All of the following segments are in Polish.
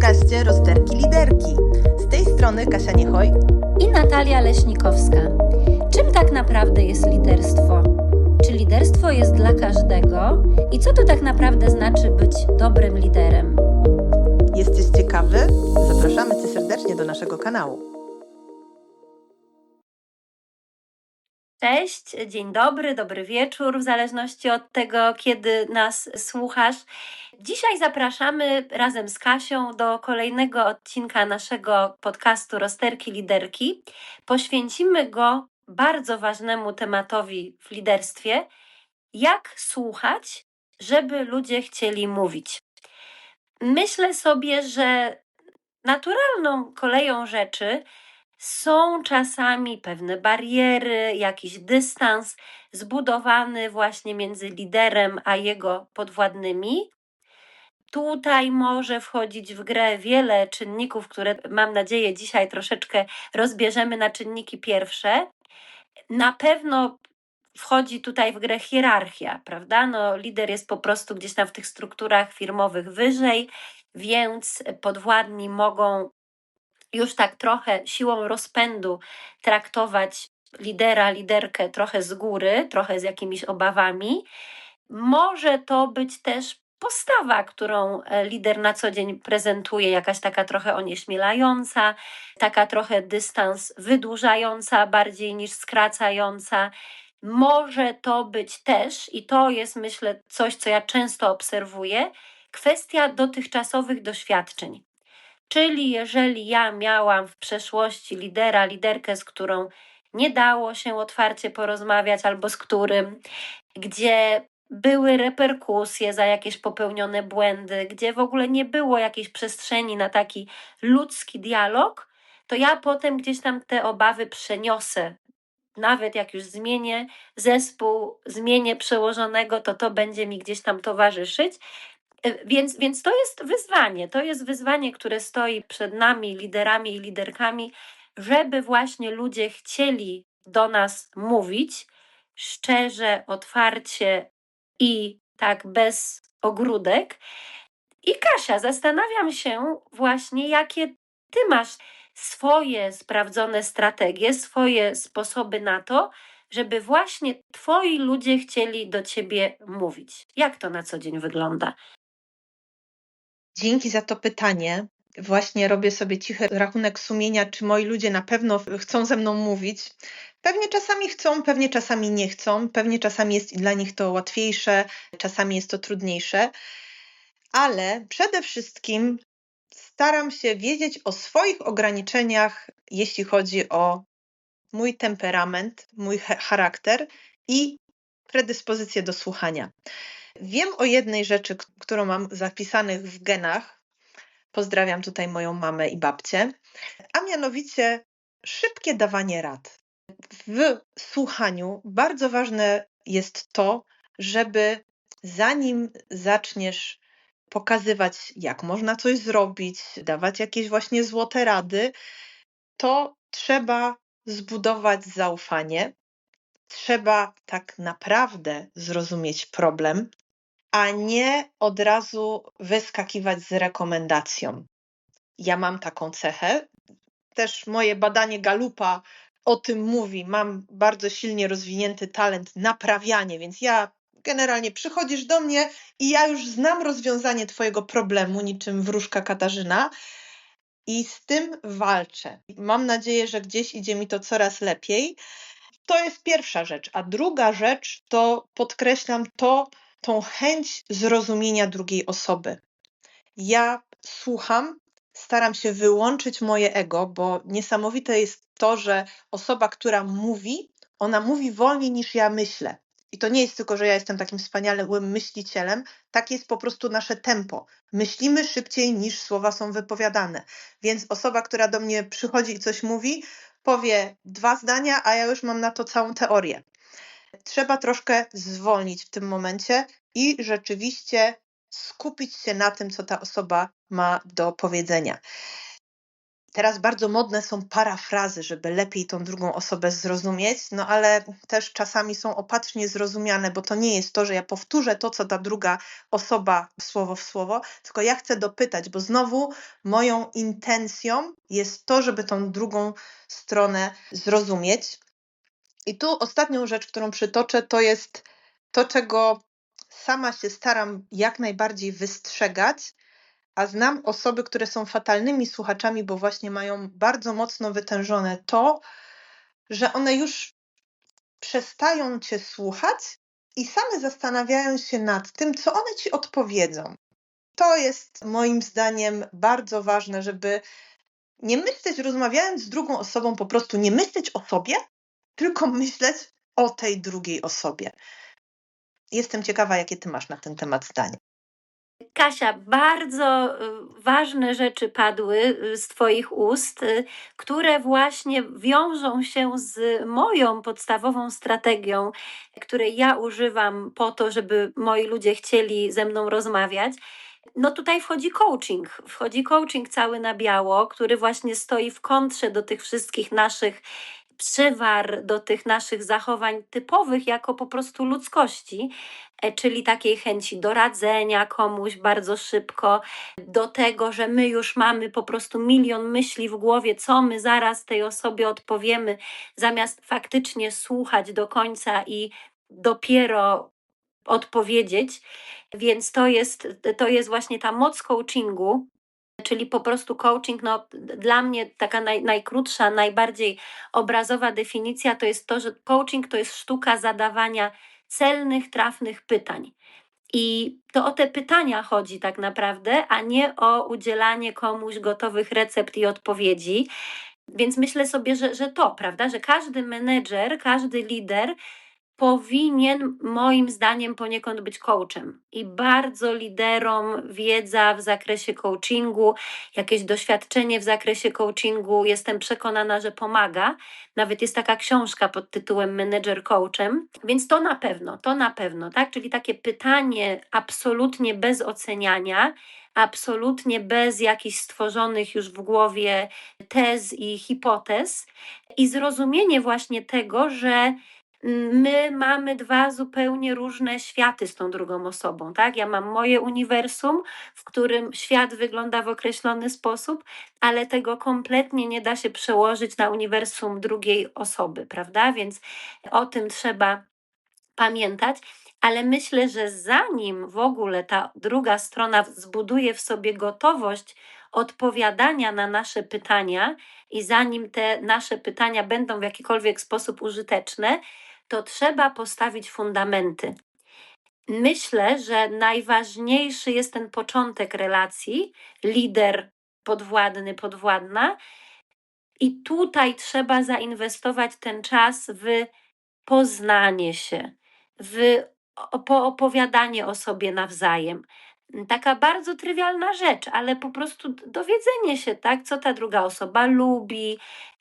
podcaście Rozterki Liderki. Z tej strony Kasia Niechoj. i Natalia Leśnikowska. Czym tak naprawdę jest liderstwo? Czy liderstwo jest dla każdego? I co to tak naprawdę znaczy być dobrym liderem? Jesteś ciekawy? Zapraszamy Cię serdecznie do naszego kanału. Cześć, dzień dobry, dobry wieczór, w zależności od tego, kiedy nas słuchasz. Dzisiaj zapraszamy razem z Kasią do kolejnego odcinka naszego podcastu Rozterki Liderki. Poświęcimy go bardzo ważnemu tematowi w liderstwie: jak słuchać, żeby ludzie chcieli mówić. Myślę sobie, że naturalną koleją rzeczy są czasami pewne bariery, jakiś dystans zbudowany właśnie między liderem a jego podwładnymi. Tutaj może wchodzić w grę wiele czynników, które mam nadzieję dzisiaj troszeczkę rozbierzemy na czynniki pierwsze. Na pewno wchodzi tutaj w grę hierarchia, prawda? No, lider jest po prostu gdzieś tam w tych strukturach firmowych wyżej, więc podwładni mogą już tak trochę siłą rozpędu traktować lidera, liderkę trochę z góry, trochę z jakimiś obawami. Może to być też postawa, którą e, lider na co dzień prezentuje, jakaś taka trochę onieśmielająca, taka trochę dystans wydłużająca bardziej niż skracająca. Może to być też, i to jest myślę coś, co ja często obserwuję, kwestia dotychczasowych doświadczeń. Czyli jeżeli ja miałam w przeszłości lidera, liderkę, z którą nie dało się otwarcie porozmawiać, albo z którym, gdzie były reperkusje za jakieś popełnione błędy, gdzie w ogóle nie było jakiejś przestrzeni na taki ludzki dialog, to ja potem gdzieś tam te obawy przeniosę. Nawet jak już zmienię zespół, zmienię przełożonego, to to będzie mi gdzieś tam towarzyszyć. E, Więc, więc to jest wyzwanie. To jest wyzwanie, które stoi przed nami, liderami i liderkami, żeby właśnie ludzie chcieli do nas mówić szczerze, otwarcie i tak bez ogródek. I Kasia, zastanawiam się właśnie, jakie ty masz swoje sprawdzone strategie, swoje sposoby na to, żeby właśnie twoi ludzie chcieli do ciebie mówić. Jak to na co dzień wygląda? Dzięki za to pytanie. Właśnie robię sobie cichy rachunek sumienia, czy moi ludzie na pewno chcą ze mną mówić. Pewnie czasami chcą, pewnie czasami nie chcą, pewnie czasami jest dla nich to łatwiejsze, czasami jest to trudniejsze, ale przede wszystkim staram się wiedzieć o swoich ograniczeniach, jeśli chodzi o mój temperament, mój cha- charakter i predyspozycję do słuchania. Wiem o jednej rzeczy, którą mam zapisanych w genach. Pozdrawiam tutaj moją mamę i babcię, a mianowicie szybkie dawanie rad. W słuchaniu bardzo ważne jest to, żeby zanim zaczniesz pokazywać, jak można coś zrobić, dawać jakieś właśnie złote rady, to trzeba zbudować zaufanie. Trzeba tak naprawdę zrozumieć problem, a nie od razu wyskakiwać z rekomendacją. Ja mam taką cechę. Też moje badanie Galupa o tym mówi. Mam bardzo silnie rozwinięty talent naprawiania, więc ja generalnie przychodzisz do mnie i ja już znam rozwiązanie Twojego problemu, niczym wróżka Katarzyna. I z tym walczę. Mam nadzieję, że gdzieś idzie mi to coraz lepiej. To jest pierwsza rzecz. A druga rzecz to podkreślam to, tą chęć zrozumienia drugiej osoby. Ja słucham, staram się wyłączyć moje ego, bo niesamowite jest to, że osoba, która mówi, ona mówi wolniej niż ja myślę. I to nie jest tylko, że ja jestem takim wspaniałym myślicielem, tak jest po prostu nasze tempo. Myślimy szybciej niż słowa są wypowiadane. Więc osoba, która do mnie przychodzi i coś mówi, powie dwa zdania, a ja już mam na to całą teorię. Trzeba troszkę zwolnić w tym momencie i rzeczywiście skupić się na tym, co ta osoba ma do powiedzenia. Teraz bardzo modne są parafrazy, żeby lepiej tą drugą osobę zrozumieć, no ale też czasami są opatrznie zrozumiane, bo to nie jest to, że ja powtórzę to, co ta druga osoba słowo w słowo, tylko ja chcę dopytać, bo znowu moją intencją jest to, żeby tą drugą stronę zrozumieć. I tu ostatnią rzecz, którą przytoczę, to jest to, czego sama się staram jak najbardziej wystrzegać, a znam osoby, które są fatalnymi słuchaczami, bo właśnie mają bardzo mocno wytężone to, że one już przestają cię słuchać i same zastanawiają się nad tym, co one ci odpowiedzą. To jest moim zdaniem bardzo ważne, żeby nie myśleć, rozmawiając z drugą osobą, po prostu nie myśleć o sobie, tylko myśleć o tej drugiej osobie. Jestem ciekawa, jakie ty masz na ten temat zdanie. Kasia, bardzo y, ważne rzeczy padły y, z Twoich ust, y, które właśnie wiążą się z moją podstawową strategią, której ja używam po to, żeby moi ludzie chcieli ze mną rozmawiać. No tutaj wchodzi coaching, wchodzi coaching cały na biało, który właśnie stoi w kontrze do tych wszystkich naszych przywar do tych naszych zachowań typowych jako po prostu ludzkości, e, czyli takiej chęci do radzenia komuś bardzo szybko, do tego, że my już mamy po prostu milion myśli w głowie, co my zaraz tej osobie odpowiemy, zamiast faktycznie słuchać do końca i dopiero odpowiedzieć. Więc to jest, to jest właśnie ta moc coachingu, Czyli po prostu coaching, no, dla mnie taka naj, najkrótsza, najbardziej obrazowa definicja to jest to, że coaching to jest sztuka zadawania celnych, trafnych pytań. I to o te pytania chodzi tak naprawdę, a nie o udzielanie komuś gotowych recept i odpowiedzi. Więc myślę sobie, że, że to, prawda, że każdy menedżer, każdy lider powinien moim zdaniem poniekąd być coachem i bardzo liderom wiedza w zakresie coachingu, jakieś doświadczenie w zakresie coachingu, jestem przekonana, że pomaga. Nawet jest taka książka pod tytułem Manager Coachem, więc to na pewno, to na pewno, tak? Czyli takie pytanie absolutnie bez oceniania, absolutnie bez jakichś stworzonych już w głowie tez i hipotez i zrozumienie właśnie tego, że my mamy dwa zupełnie różne światy z tą drugą osobą, tak? Ja mam moje uniwersum, w którym świat wygląda w określony sposób, ale tego kompletnie nie da się przełożyć na uniwersum drugiej osoby, prawda? Więc o tym trzeba pamiętać. Ale myślę, że zanim w ogóle ta druga strona zbuduje w sobie gotowość odpowiadania na nasze pytania i zanim te nasze pytania będą w jakikolwiek sposób użyteczne, to trzeba postawić fundamenty. Myślę, że najważniejszy jest ten początek relacji, lider podwładny, podwładna. I tutaj trzeba zainwestować ten czas w poznanie się, w opowiadanie o sobie nawzajem. Taka bardzo trywialna rzecz, ale po prostu dowiedzenie się, tak, co ta druga osoba lubi,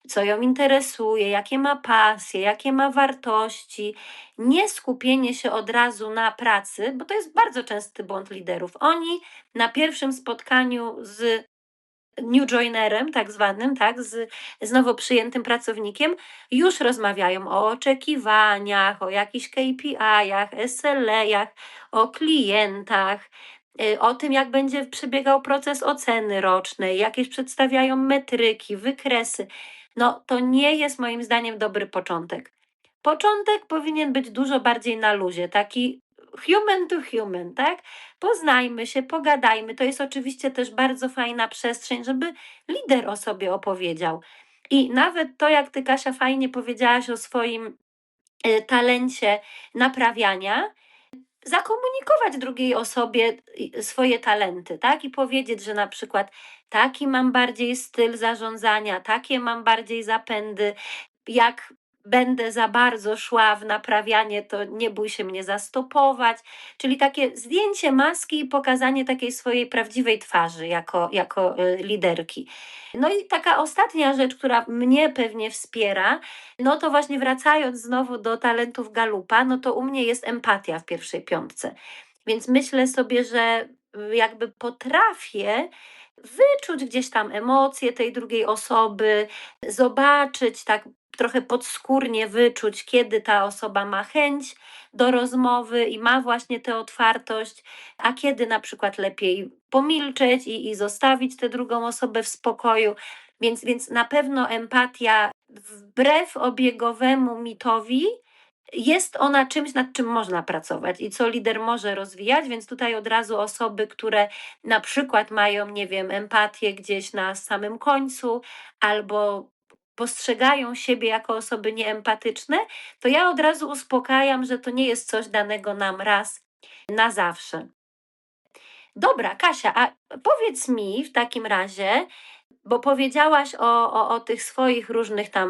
co ją interesuje, jakie ma pasje, jakie ma wartości. Nie skupienie się od razu na pracy, bo to jest bardzo częsty błąd liderów. Oni na pierwszym spotkaniu z new joinerem, tak zwanym, tak, z, z nowo przyjętym pracownikiem, już rozmawiają o oczekiwaniach, o jakichś KPI-ach, SLA-ach, o klientach, y, o tym, jak będzie przebiegał proces oceny rocznej, jakieś przedstawiają metryki, wykresy no to nie jest moim zdaniem dobry początek. Początek powinien być dużo bardziej na luzie, taki human to human, tak? Poznajmy się, pogadajmy. To jest oczywiście też bardzo fajna przestrzeń, żeby lider o sobie opowiedział. I nawet to, jak ty, Kasia, fajnie powiedziałaś o swoim y, talencie naprawiania, zakomunikować drugiej osobie swoje talenty, tak? I powiedzieć, że na przykład taki mam bardziej styl zarządzania, takie mam bardziej zapędy, jak będę za bardzo szła w naprawianie, to nie bój się mnie zastopować. Czyli takie zdjęcie maski i pokazanie takiej swojej prawdziwej twarzy jako, jako y, liderki. No i taka ostatnia rzecz, która mnie pewnie wspiera, no to właśnie wracając znowu do talentów Galupa, no to u mnie jest empatia w pierwszej piątce. Więc myślę sobie, że jakby potrafię wyczuć gdzieś tam emocje tej drugiej osoby, zobaczyć tak trochę podskórnie wyczuć, kiedy ta osoba ma chęć do rozmowy i ma właśnie tę otwartość, a kiedy na przykład lepiej pomilczeć i, i zostawić tę drugą osobę w spokoju. Więc, więc na pewno empatia, wbrew obiegowemu mitowi, jest ona czymś, nad czym można pracować i co lider może rozwijać, więc tutaj od razu osoby, które na przykład mają, nie wiem, empatię gdzieś na samym końcu albo postrzegają siebie jako osoby nieempatyczne, to ja od razu uspokajam, że to nie jest coś danego nam raz na zawsze. Dobra, Kasia, a powiedz mi w takim razie, bo powiedziałaś o, o, o tych swoich różnych tam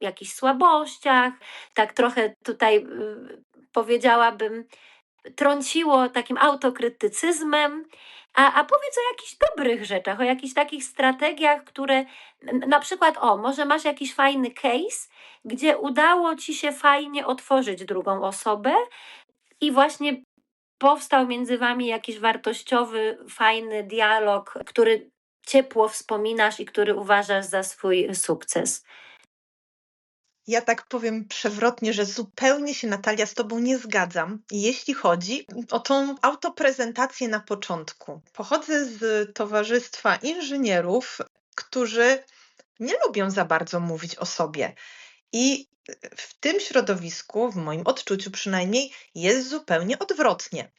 jakichś słabościach, tak trochę tutaj y, powiedziałabym, trąciło takim autokrytycyzmem. A, a powiedz o jakichś dobrych rzeczach, o jakichś takich strategiach, które na przykład, o, może masz jakiś fajny case, gdzie udało ci się fajnie otworzyć drugą osobę i właśnie powstał między wami jakiś wartościowy, fajny dialog, który ciepło wspominasz i który uważasz za swój sukces. Ja tak powiem przewrotnie, że zupełnie się Natalia z Tobą nie zgadzam, jeśli chodzi o tą autoprezentację na początku. Pochodzę z towarzystwa inżynierów, którzy nie lubią za bardzo mówić o sobie. I w tym środowisku, w moim odczuciu przynajmniej, jest zupełnie odwrotnie.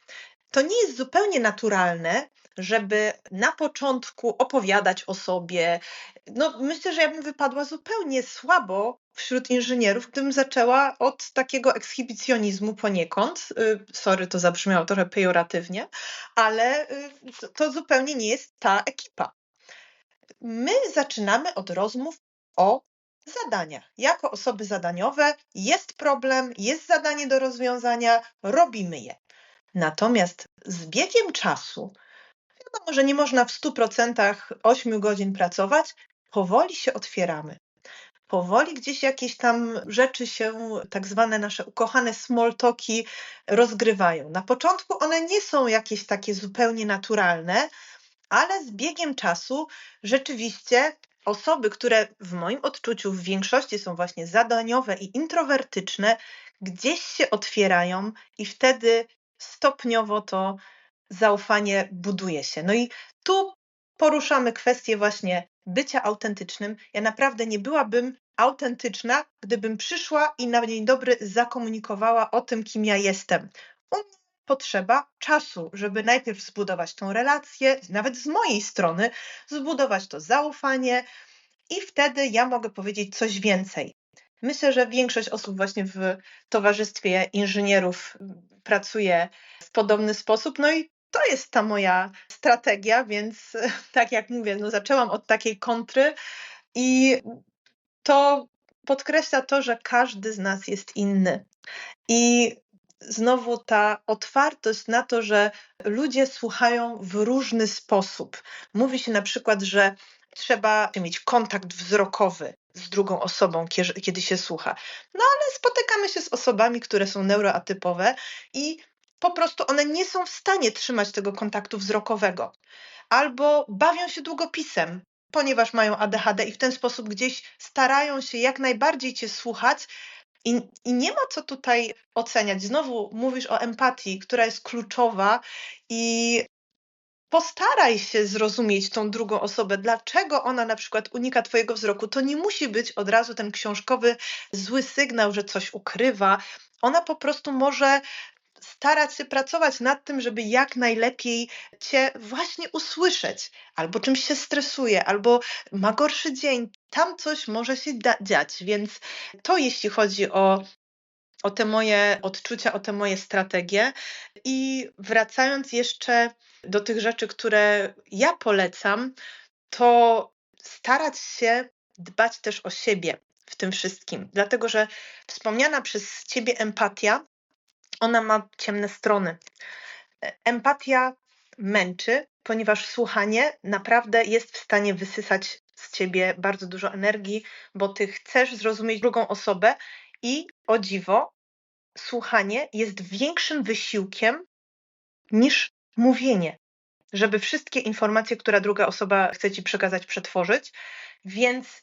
To nie jest zupełnie naturalne, żeby na początku opowiadać o sobie. No, myślę, że ja bym wypadła zupełnie słabo wśród inżynierów, gdybym zaczęła od takiego ekshibicjonizmu poniekąd. Y, sorry, to zabrzmiało trochę pejoratywnie, ale y, to zupełnie nie jest ta ekipa. My zaczynamy od rozmów o zadaniach. Jako osoby zadaniowe jest problem, jest zadanie do rozwiązania, robimy je. Natomiast z biegiem czasu, wiadomo, że nie można w 100% 8 godzin pracować, powoli się otwieramy. Powoli gdzieś jakieś tam rzeczy się, tak zwane nasze ukochane small talki, rozgrywają. Na początku one nie są jakieś takie zupełnie naturalne, ale z biegiem czasu rzeczywiście osoby, które w moim odczuciu w większości są właśnie zadaniowe i introwertyczne, gdzieś się otwierają i wtedy stopniowo to zaufanie buduje się. No i tu poruszamy kwestię właśnie bycia autentycznym. Ja naprawdę nie byłabym autentyczna, gdybym przyszła i na dzień dobry zakomunikowała o tym, kim ja jestem. U mnie potrzeba czasu, żeby najpierw zbudować tą relację, nawet z mojej strony, zbudować to zaufanie i wtedy ja mogę powiedzieć coś więcej. Myślę, że większość osób właśnie w towarzystwie inżynierów pracuje w podobny sposób. No i to jest ta moja strategia, więc tak jak mówię, no zaczęłam od takiej kontry i to podkreśla to, że każdy z nas jest inny. I znowu ta otwartość na to, że ludzie słuchają w różny sposób. Mówi się na przykład, że trzeba mieć kontakt wzrokowy z drugą osobą, kiedy się słucha. No ale spotykamy się z osobami, które są neuroatypowe i po prostu one nie są w stanie trzymać tego kontaktu wzrokowego. Albo bawią się długopisem, ponieważ mają ADHD i w ten sposób gdzieś starają się jak najbardziej cię słuchać. I, I nie ma co tutaj oceniać. Znowu mówisz o empatii, która jest kluczowa, i postaraj się zrozumieć tą drugą osobę, dlaczego ona na przykład unika Twojego wzroku. To nie musi być od razu ten książkowy zły sygnał, że coś ukrywa. Ona po prostu może starać się pracować nad tym, żeby jak najlepiej Cię właśnie usłyszeć, albo czymś się stresuje, albo ma gorszy dzień, tam coś może się dziać, więc to jeśli chodzi o o te moje odczucia, o te moje strategie. I wracając jeszcze do tych rzeczy, które ja polecam, to starać się dbać też o siebie w tym wszystkim, dlatego że wspomniana przez Ciebie empatia, ona ma ciemne strony. Empatia męczy, ponieważ słuchanie naprawdę jest w stanie wysysać z ciebie bardzo dużo energii, bo ty chcesz zrozumieć drugą osobę i o dziwo, słuchanie jest większym wysiłkiem niż mówienie. żeby wszystkie informacje, które druga osoba chce ci przekazać, przetworzyć. Więc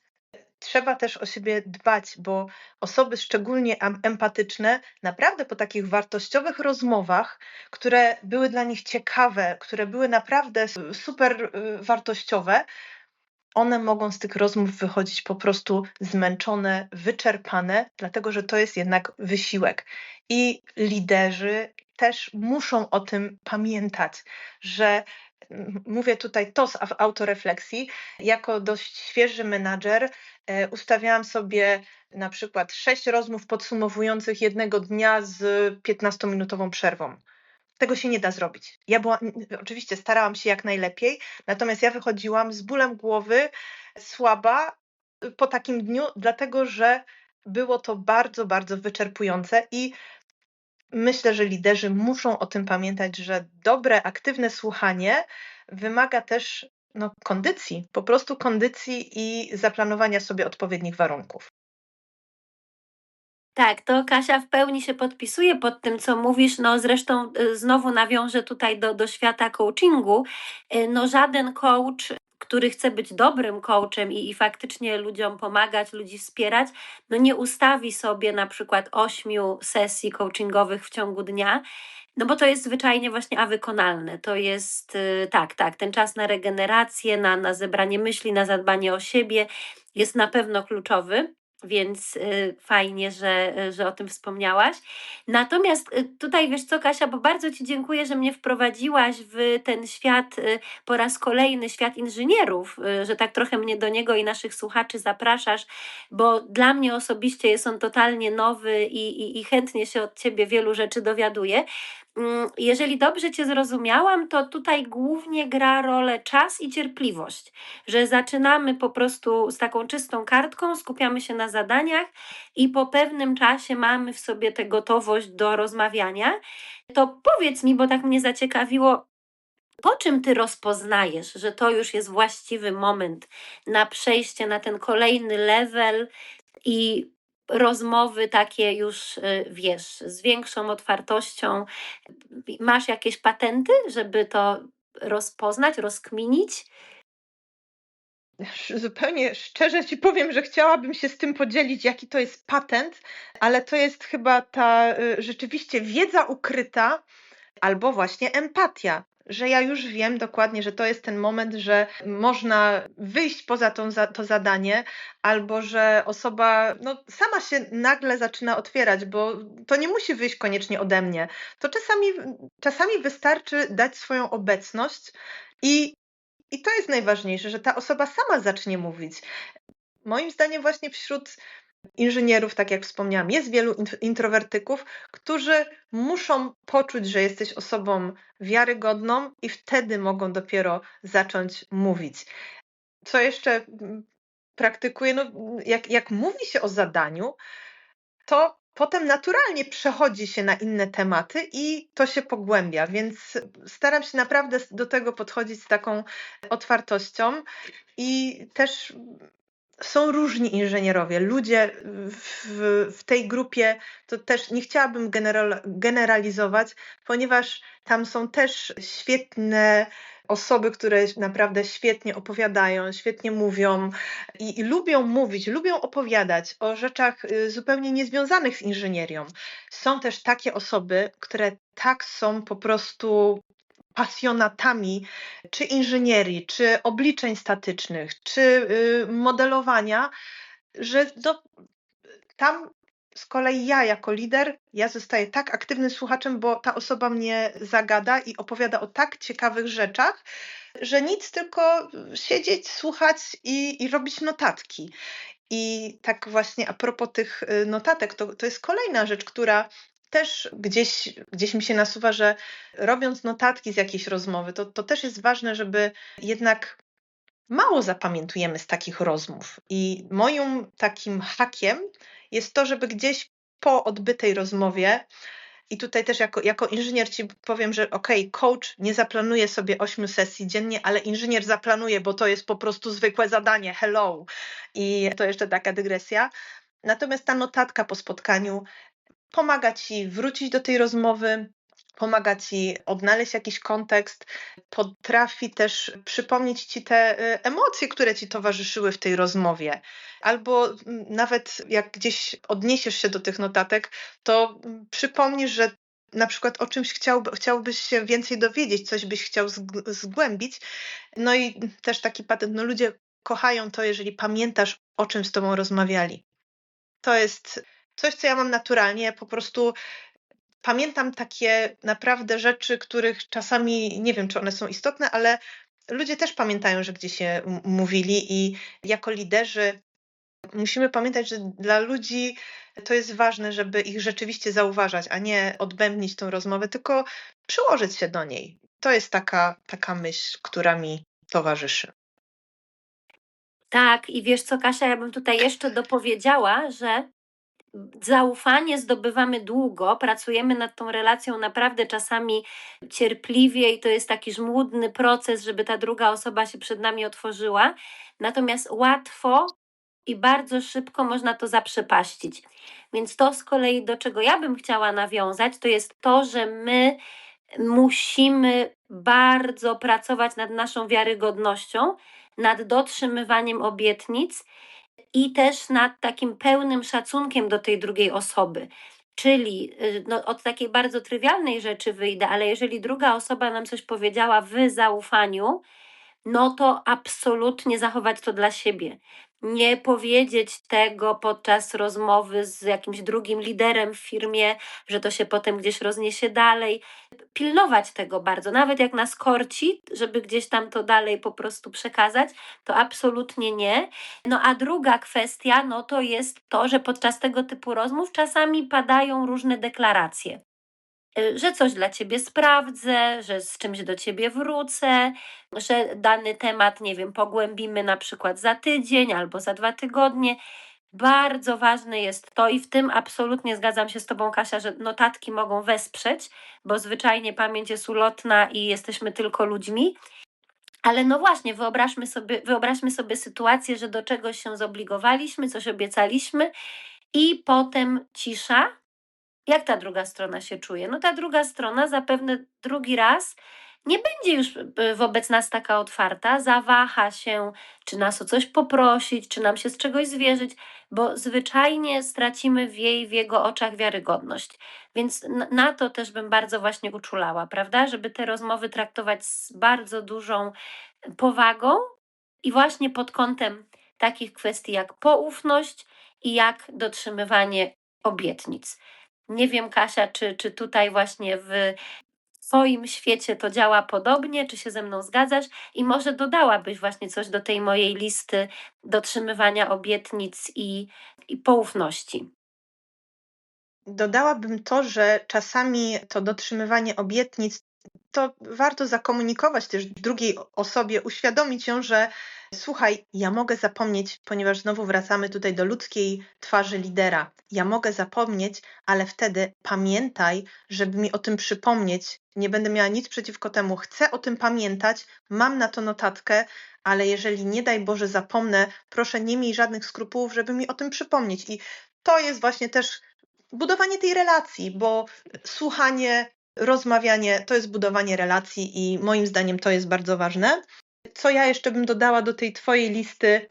trzeba też o siebie dbać, bo osoby szczególnie empatyczne naprawdę po takich wartościowych rozmowach, które były dla nich ciekawe, które były naprawdę super y, wartościowe, one mogą z tych rozmów wychodzić po prostu zmęczone, wyczerpane, dlatego że to jest jednak wysiłek. I liderzy też muszą o tym pamiętać, że mówię tutaj to z autorefleksji, jako dość świeży menadżer e, ustawiałam sobie na przykład sześć rozmów podsumowujących jednego dnia z 15-minutową przerwą. Tego się nie da zrobić. Ja była, oczywiście starałam się jak najlepiej, natomiast ja wychodziłam z bólem głowy, słaba y, po takim dniu, dlatego że było to bardzo, bardzo wyczerpujące i myślę, że liderzy muszą o tym pamiętać, że dobre, aktywne słuchanie wymaga też no, kondycji, po prostu kondycji i zaplanowania sobie odpowiednich warunków. Tak, to Kasia w pełni się podpisuje pod tym, co mówisz. No zresztą y, znowu nawiążę tutaj do, do świata coachingu. Y, no żaden coach który chce być dobrym coachem i, i faktycznie ludziom pomagać, ludzi wspierać, no nie ustawi sobie na przykład ośmiu sesji coachingowych w ciągu dnia, no bo to jest zwyczajnie właśnie awykonalne. To jest y, tak, tak, ten czas na regenerację, na, na zebranie myśli, na zadbanie o siebie jest na pewno kluczowy. Więc y, fajnie, że, że o tym wspomniałaś. Natomiast y, tutaj wiesz co, Kasia, bo bardzo Ci dziękuję, że mnie wprowadziłaś w ten świat y, po raz kolejny, świat inżynierów, y, że tak trochę mnie do niego i naszych słuchaczy zapraszasz, bo dla mnie osobiście jest on totalnie nowy i, i, i chętnie się od Ciebie wielu rzeczy dowiaduję. Mm, jeżeli dobrze Cię zrozumiałam, to tutaj głównie gra rolę czas i cierpliwość, że zaczynamy po prostu z taką czystą kartką, skupiamy się na zadaniach i po pewnym czasie mamy w sobie tę gotowość do rozmawiania. To powiedz mi, bo tak mnie zaciekawiło, po czym ty rozpoznajesz, że to już jest właściwy moment na przejście na ten kolejny level i rozmowy takie już, y, wiesz, z większą otwartością. Masz jakieś patenty, żeby to rozpoznać, rozkminić? Zupełnie szczerze ci powiem, że chciałabym się z tym podzielić, jaki to jest patent, ale to jest chyba ta y, rzeczywiście wiedza ukryta albo właśnie empatia że ja już wiem dokładnie, że to jest ten moment, że można wyjść poza tą, to zadanie, albo że osoba no, sama się nagle zaczyna otwierać, bo to nie musi wyjść koniecznie ode mnie. To czasami, czasami wystarczy dać swoją obecność i, i to jest najważniejsze, że ta osoba sama zacznie mówić. Moim zdaniem, właśnie wśród inżynierów, tak jak wspomniałam, jest wielu introwertyków, którzy muszą poczuć, że jesteś osobą wiarygodną i wtedy mogą dopiero zacząć mówić. Co jeszcze mm, praktykuję? No, jak, jak mówi się o zadaniu, to potem naturalnie przechodzi się na inne tematy i to się pogłębia, więc staram się naprawdę do tego podchodzić z taką otwartością i też są różni inżynierowie. Ludzie w, w tej grupie, to też nie chciałabym general, generalizować, ponieważ tam są też świetne osoby, które naprawdę świetnie opowiadają, świetnie mówią i, i, lubią mówić, lubią opowiadać o rzeczach y, zupełnie niezwiązanych z inżynierią. Są też takie osoby, które tak są po prostu pasjonatami czy inżynierii, czy obliczeń statycznych, czy y, modelowania, że do, tam z kolei ja jako lider, ja zostaję tak aktywnym słuchaczem, bo ta osoba mnie zagada i opowiada o tak ciekawych rzeczach, że nic tylko siedzieć, słuchać i, i robić notatki. I tak właśnie a propos tych y, notatek, to, to jest kolejna rzecz, która też gdzieś, gdzieś mi się nasuwa, że robiąc notatki z jakiejś rozmowy, to, to też jest ważne, żeby jednak mało zapamiętujemy z takich rozmów. I moim takim hakiem jest to, żeby gdzieś po odbytej rozmowie, i tutaj też jako, jako inżynier ci powiem, że ok, coach nie zaplanuje sobie ośmiu sesji dziennie, ale inżynier zaplanuje, bo to jest po prostu zwykłe zadanie. Hello. I to jeszcze taka dygresja. Natomiast ta notatka po spotkaniu pomaga ci wrócić do tej rozmowy, pomaga ci odnaleźć jakiś kontekst, potrafi też przypomnieć ci te y, emocje, które ci towarzyszyły w tej rozmowie. Albo mm, nawet jak gdzieś odniesiesz się do tych notatek, to mm, przypomnisz, że na przykład o czymś chciałby, chciałbyś się więcej dowiedzieć, coś byś chciał zgłębić. No i też taki patent, no ludzie kochają to, jeżeli pamiętasz, o czym z tobą rozmawiali. To jest coś, co ja mam naturalnie. Po prostu pamiętam takie naprawdę rzeczy, których czasami nie wiem, czy one są istotne, ale ludzie też pamiętają, że gdzieś się mówili i jako liderzy musimy pamiętać, że dla ludzi to jest ważne, żeby ich rzeczywiście zauważać, a nie odbębnić tą rozmowę, tylko przyłożyć się do niej. To jest taka, taka myśl, która mi towarzyszy. Tak, i wiesz co, Kasia, ja bym tutaj jeszcze dopowiedziała, że zaufanie zdobywamy długo, pracujemy nad tą relacją naprawdę czasami cierpliwie i to jest taki żmudny proces, żeby ta druga osoba się przed nami otworzyła. Natomiast łatwo i bardzo szybko można to zaprzepaścić. Więc to z kolei, do czego ja bym chciała nawiązać, to jest to, że my musimy bardzo pracować nad naszą wiarygodnością, nad dotrzymywaniem obietnic i też nad takim pełnym szacunkiem do tej drugiej osoby. Czyli y, no, od takiej bardzo trywialnej rzeczy wyjdę, ale jeżeli druga osoba nam coś powiedziała w zaufaniu, no to absolutnie zachować to dla siebie. Nie powiedzieć tego podczas rozmowy z jakimś drugim liderem w firmie, że to się potem gdzieś rozniesie dalej. Pilnować tego bardzo, nawet jak nas korci, żeby gdzieś tam to dalej po prostu przekazać, to absolutnie nie. No a druga kwestia, no to jest to, że podczas tego typu rozmów czasami padają różne deklaracje. Y, że coś dla ciebie sprawdzę, że z czymś do ciebie wrócę, że dany temat, nie wiem, pogłębimy na przykład za tydzień albo za dwa tygodnie. Bardzo ważne jest to, i w tym absolutnie zgadzam się z Tobą, Kasia, że notatki mogą wesprzeć, bo zwyczajnie pamięć jest ulotna i jesteśmy tylko ludźmi. Ale no właśnie, wyobraźmy sobie, wyobraźmy sobie sytuację, że do czegoś się zobligowaliśmy, coś obiecaliśmy, i potem cisza, jak ta druga strona się czuje? No ta druga strona zapewne drugi raz nie będzie już y, wobec nas taka otwarta, zawaha się, czy nas o coś poprosić, czy nam się z czegoś zwierzyć, bo zwyczajnie stracimy w jej, w jego oczach wiarygodność. Więc na to też bym bardzo właśnie uczulała, prawda? Żeby te rozmowy traktować z bardzo dużą powagą i właśnie pod kątem takich kwestii jak poufność i jak dotrzymywanie obietnic. Nie wiem, Kasia, czy, czy tutaj właśnie w Twoim świecie to działa podobnie, czy się ze mną zgadzasz? I może dodałabyś właśnie coś do tej mojej listy dotrzymywania obietnic i, i poufności. Dodałabym to, że czasami to dotrzymywanie obietnic to warto zakomunikować też drugiej osobie, uświadomić ją, że słuchaj, ja mogę zapomnieć, ponieważ znowu wracamy tutaj do ludzkiej twarzy lidera. Ja mogę zapomnieć, ale wtedy pamiętaj, żeby mi o tym przypomnieć. Nie będę miała nic przeciwko temu. Chcę o tym pamiętać, mam na to notatkę, ale jeżeli nie daj Boże zapomnę, proszę nie miej żadnych skrupułów, żeby mi o tym przypomnieć. I to jest właśnie też budowanie tej relacji, bo słuchanie, rozmawianie to jest budowanie relacji i moim zdaniem to jest bardzo ważne. Co ja jeszcze bym dodała do tej Twojej listy?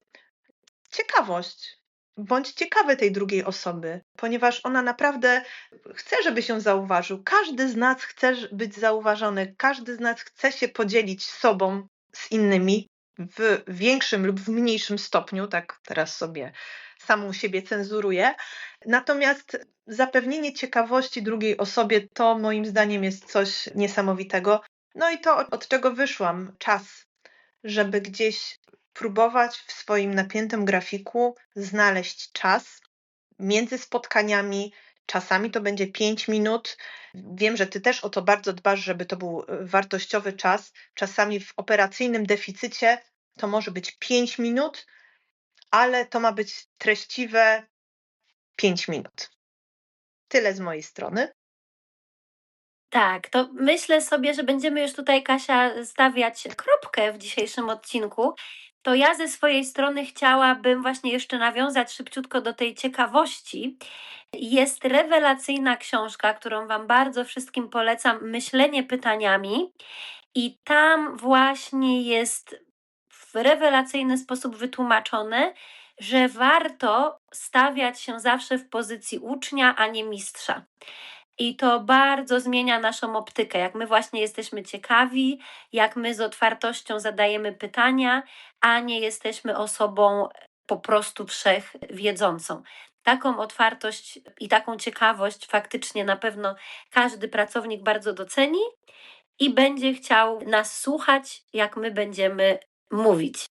Ciekawość. Bądź ciekawy tej drugiej osoby, ponieważ ona naprawdę chce, żeby się zauważył. Każdy z nas chce być zauważony, każdy z nas chce się podzielić sobą z innymi w większym lub w mniejszym stopniu, tak teraz sobie samą siebie cenzuruję. Natomiast zapewnienie ciekawości drugiej osobie to moim zdaniem jest coś niesamowitego. No i to, od czego wyszłam, czas, żeby gdzieś próbować w swoim napiętym grafiku znaleźć czas między spotkaniami. Czasami to będzie 5 minut. Wiem, że Ty też o to bardzo dbasz, żeby to był wartościowy czas. Czasami w operacyjnym deficycie to może być 5 minut, ale to ma być treściwe 5 minut. Tyle z mojej strony. Tak, to myślę sobie, że będziemy już tutaj, Kasia, stawiać kropkę w dzisiejszym odcinku. to ja ze swojej strony chciałabym właśnie jeszcze nawiązać szybciutko do tej ciekawości. Jest rewelacyjna książka, którą Wam bardzo wszystkim polecam, Myślenie pytaniami. I tam właśnie jest rewelacyjny sposób wytłumaczone, że warto stawiać się zawsze w pozycji ucznia, a nie mistrza. I to bardzo zmienia naszą optykę. Jak my właśnie jesteśmy ciekawi, jak my z otwartością zadajemy pytania, a nie jesteśmy osobą po prostu wszechwiedzącą. Taką otwartość i taką ciekawość faktycznie na pewno każdy pracownik bardzo doceni i będzie chciał nas słuchać, jak my będziemy mówić.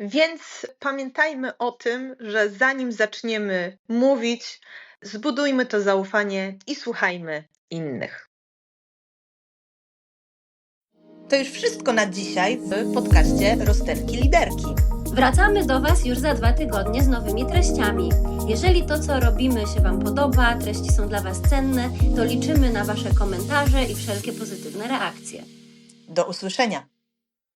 Więc pamiętajmy o tym, że zanim zaczniemy mówić, zbudujmy to zaufanie i słuchajmy innych. To już wszystko na dzisiaj w podcaście Rozterki Liderki. Wracamy do Was już za dwa tygodnie z nowymi treściami. Jeżeli to, co robimy, się Wam podoba, treści są dla Was cenne, to liczymy na Wasze komentarze i wszelkie pozytywne reakcje. Do usłyszenia.